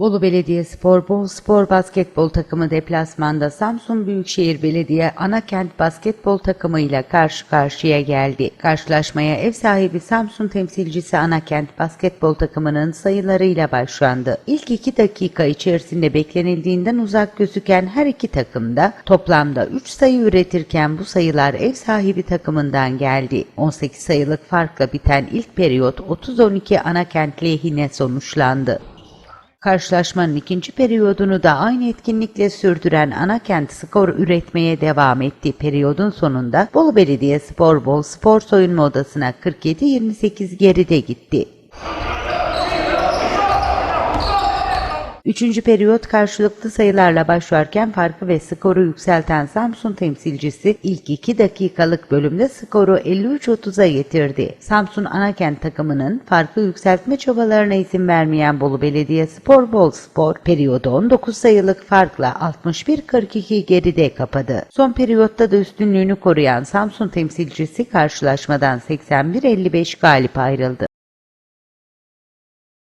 Bolu Belediyespor Bol Spor Basketbol takımı deplasmanda Samsun Büyükşehir Belediye Anakent Basketbol takımı ile karşı karşıya geldi. Karşılaşmaya ev sahibi Samsun temsilcisi Anakent Basketbol takımının sayılarıyla başlandı. İlk iki dakika içerisinde beklenildiğinden uzak gözüken her iki takım da toplamda 3 sayı üretirken bu sayılar ev sahibi takımından geldi. 18 sayılık farkla biten ilk periyot 30-12 Anakent lehine sonuçlandı. Karşılaşmanın ikinci periyodunu da aynı etkinlikle sürdüren Anakent skor üretmeye devam etti. Periyodun sonunda Bolu Belediyespor Bol spor soyunma odasına 47-28 geride gitti. Üçüncü periyot karşılıklı sayılarla başlarken farkı ve skoru yükselten Samsun temsilcisi ilk 2 dakikalık bölümde skoru 53-30'a getirdi. Samsun Anakent takımının farkı yükseltme çabalarına izin vermeyen Bolu Belediyespor Bol Spor periyodu 19 sayılık farkla 61-42 geride kapadı. Son periyotta da üstünlüğünü koruyan Samsun temsilcisi karşılaşmadan 81-55 galip ayrıldı.